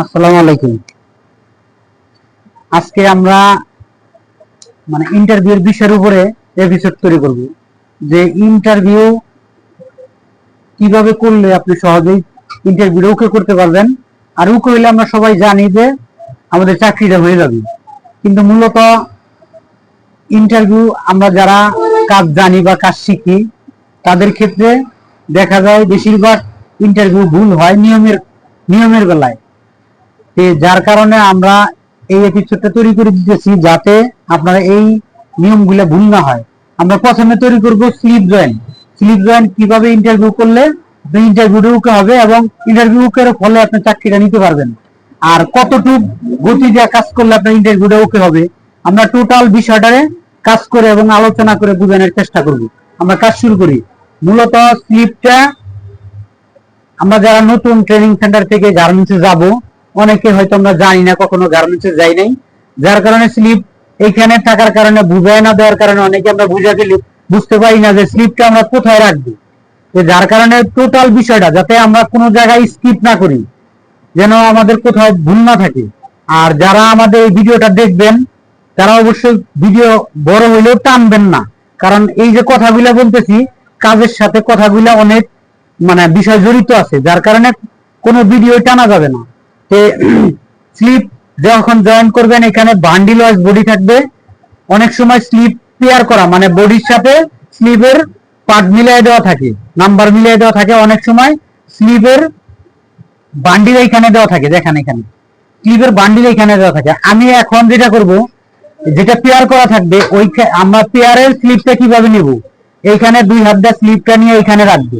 আসসালামু আলাইকুম। আজকে আমরা মানে ইন্টারভিউর বিষয়ের উপরে এপিসোড তৈরি করব। যে ইন্টারভিউ কীভাবে করলে আপনি সহজেই ইন্টারভিউ ওকে করতে পারবেন। আর হইলে আমরা সবাই জানি যে আমাদের চাকরিটা হয়ে যাবে। কিন্তু মূলত ইন্টারভিউ আমরা যারা কাজ জানি বা কাজ শিখি, তাদের ক্ষেত্রে দেখা যায় বেশিরভাগ ইন্টারভিউ ভুল হয় নিয়মের নিয়মের বেলায়। যার কারণে আমরা এই এপিসোডটা তৈরি করে দিতেছি যাতে আপনারা এই নিয়মগুলো ভুল না হয়। আমরা প্রথমে তৈরি করব স্লিপ জয়েন। স্লিপ জয়েন কীভাবে ইন্টারভিউ করলে ইন্টারভিউ হবে এবং ইন্টারভিউ ফলে আপনি চাকরিটা নিতে পারবেন। আর কতটুক গতি দিয়ে কাজ করলে আপনার ইন্টারভিউটা ওকে হবে, আমরা টোটাল বিষয়টারে কাজ করে এবং আলোচনা করে বোঝানোর চেষ্টা করব। আমরা কাজ শুরু করি। মূলত স্লিপটা আমরা যারা নতুন ট্রেনিং সেন্টার থেকে গার্মেন্টসে যাব অনেকে হয়তো আমরা জানি না, কখনো গার্মেন্টসে যাই নাই। যার কারণে স্লিপ এইখানে থাকার কারণে বুঝায় না, দেওয়ার কারণে অনেকে আমরা বুঝা দিলি বুঝতে পারি না যে স্লিপটা আমরা কোথায় রাখব। যার কারণে টোটাল বিষয়টা, যাতে আমরা কোনো জায়গায় স্কিপ না করি, যেন আমাদের কোথাও ভুল না থাকে। আর যারা আমাদের এই ভিডিওটা দেখবেন, তারা অবশ্যই ভিডিও বড় হইলেও টানবেন না। কারণ এই যে কথাগুলা বলতেছি, কাজের সাথে কথাগুলা অনেক মানে বিষয় জড়িত আছে, যার কারণে কোনো ভিডিও টানা যাবে না। স্লিপ যখন জয়েন করবেন, এখানে বান্ডিল ওয়াইজ বডি থাকবে। অনেক সময় স্লিপ পেয়ার করা মানে বডির সাথে স্লিপের পার্ট মিলিয়ে দেওয়া থাকে নাম্বার মিলিয়ে দেওয়া থাকে অনেক সময়। স্লিপের বান্ডিল এখানে দেওয়া থাকে, দেখেন এখানে। স্লিপের বান্ডিল এখানে দেওয়া থাকে। আমি এখন যেটা করব, যেটা পেয়ার করা থাকবে ওই আমরা পেয়ারের স্লিপটা কীভাবে নিব? এইখানে দুই হাত দিয়ে স্লিপটা নিয়ে এখানে রাখব।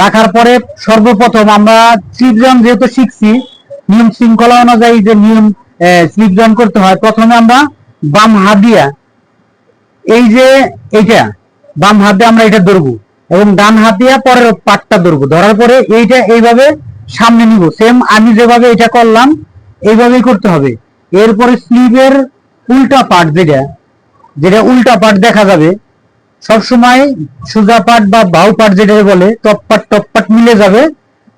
রাখার পরে সর্বপ্রথম আমরা স্লিপ যেহেতু শিখছি নিয়ম শৃঙ্খলা অনুযায়ী যে নিয়ম স্লিপ জয়েন করতে হয়, প্রথমে আমরা বাম হাত দিয়া, এই যে এইটা, বাম হাত দিয়ে আমরা এটা ধরবো এবং ডান হাত দিয়া পরের পাটটা ধরবো। ধরার পরে এইটা এইভাবে সামনে নিব। সেম আমি যেভাবে এটা করলাম, এইভাবেই করতে হবে। এরপরে স্লিপের উল্টা পার্ট যেটা যেটা উল্টা পার্ট দেখা যাবে, সবসময় সোজা পাট বা বাউ পাট যেটা বলে, টপ পাট টপ পাট মিলে যাবে।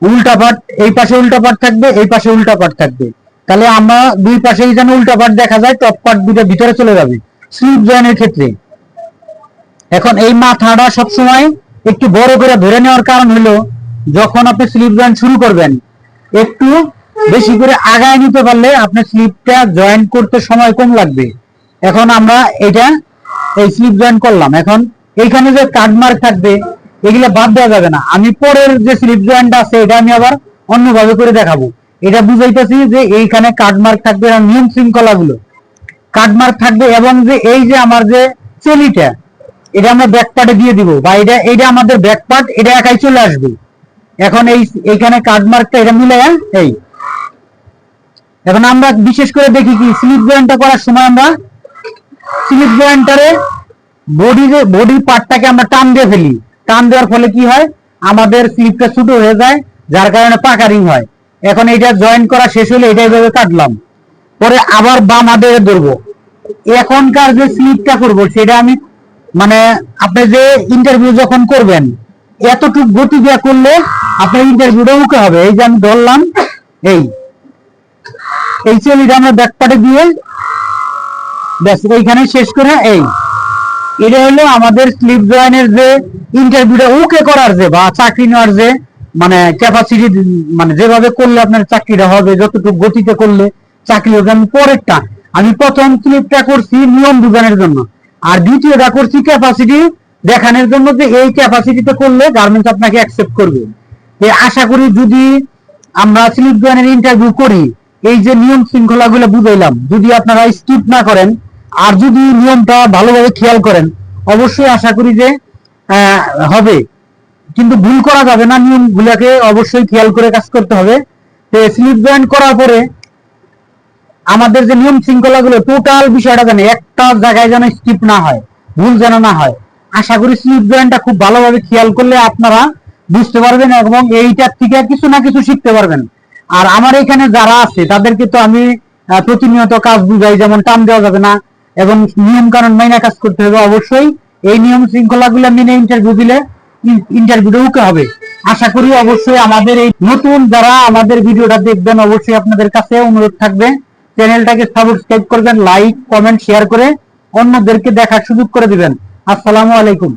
উল্টা পাট, এই পাশে উল্টা পাট থাকবে, এই পাশে উল্টা পাট থাকবে। তাহলে আমরা দুই পাশেই যেন উল্টা পাট দেখা যায় টপ পাট দুটো ভিতরে চলে যাবে, স্লিপ জয়েনের ক্ষেত্রে। এখন এই মাথাটা সবসময় একটু বড় করে ধরে নেওয়ার কারণ হলো, যখন আপনি স্লিপ জয়েন শুরু করবেন, একটু বেশি করে আগায় নিতে পারলে আপনার স্লিপটা জয়েন করতে সময় কম লাগবে। এখন আমরা এটা, এই স্লিপ জয়েন করলাম। এখন এইখানে যে কার্ড মার্ক থাকবে এগুলা বাদ দেওয়া যাবে না। আমি পরের যে স্লিপ জয়েন্টটা আছে, এটা আমি আবার অন্যভাবে করে দেখাবো। এটা বুঝাইতেছি যে এইখানে কার্ড মার্ক থাকবে আর নিয়ম শৃঙ্খলা গুলো কার্ড মার্ক থাকবে এবং যে এই যে আমার যে চেলিটা, এটা আমরা ব্যাক পার্টে দিয়ে দিব। বা এটা এটা আমাদের ব্যাক পার্ট এটা একাই চলে আসবে। এখন এই, এইখানে কার্ড মার্কটা এটা মিলে এই। এখন আমরা বিশেষ করে দেখি কি স্লিপ জয়েন্টটা করার সময় আমরা স্লিপ জয়েন্টারে বডি বডি পার্টটাকে আমরা টান দিয়ে ফেলি। টান দেওয়ার ফলে কি হয়? আমাদের স্লিপটা ছোট হয়ে যায়, যার কারণে পাকারিং হয়। এখন এটা জয়েন করা শেষ হলে এটা এইভাবে কাটলাম। পরে আবার বাম হাতে ধরবো। এখনকার যে স্লিপটা করব, সেটা আমি মানে আপনি যে ইন্টারভিউ যখন করবেন, এতটুকু গতি দিয়ে করলে আপনার ইন্টারভিউটা উঠে হবে। এই যে আমি ধরলাম, এই। এই চেলিটা আমরা ব্যাকপাটে দিয়ে, ব্যাস এইখানে শেষ করে, এই। এটা হলো আমাদের স্লিপ জয়েনের যে ইন্টারভিউটা ওকে করার যে বা চাকরি নেওয়ার যে মানে ক্যাপাসিটি মানে যেভাবে করলে আপনার চাকরিটা হবে, যতটুকু গতিতে করলে চাকরি হবে, আমি পরেরটা, আমি প্রথম স্লিপটা করছি নিয়ম বুঝানোর জন্য। আর দ্বিতীয়টা করছি ক্যাপাসিটি দেখানোর জন্য যে এই ক্যাপাসিটিতে করলে গার্মেন্টস আপনাকে অ্যাকসেপ্ট করবে। আশা করি যদি আমরা স্লিপ জয়েনের ইন্টারভিউ করি, এই যে নিয়ম শৃঙ্খলা গুলো বুঝাইলাম, যদি আপনারা স্কিপ না করেন আর যদি নিয়মটা ভালোভাবে খেয়াল করেন, অবশ্যই আশা করি যে হবে। কিন্তু ভুল করা যাবে না নিয়ম গুলাকে অবশ্যই খেয়াল করে কাজ করতে হবে। তো স্লিপ জয়েন করার পরে আমাদের যে নিয়ম শৃঙ্খলা গুলো টোটাল বিষয়টা জানে, একটা জায়গায় যেন স্কিপ না হয়, ভুল যেন না হয়। আশা করি স্লিপ জয়েনটা খুব ভালোভাবে খেয়াল করলে আপনারা বুঝতে পারবেন এবং এইটার থেকে কিছু না কিছু শিখতে পারবেন। আর আমার এখানে যারা আছে, তাদেরকে তো আমি প্রতিনিয়ত কাজ বুঝাই, যেমন টান দেওয়া যাবে না এবং নিয়ম কানুন মাইনা কাজ করতে হবে অবশ্যই। এই নিয়ম শৃঙ্খলা গুলো মেনে ইন্টারভিউ দিলে ইন্টারভিউটা ওকে হবে। আশা করি অবশ্যই আমাদের এই নতুন যারা আমাদের ভিডিওটা দেখবেন, অবশ্যই আপনাদের কাছে অনুরোধ থাকবে। চ্যানেলটাকে সাবস্ক্রাইব করবেন লাইক কমেন্ট শেয়ার করে অন্যদেরকে দেখার সুযোগ করে দিবেন। আসসালামু আলাইকুম।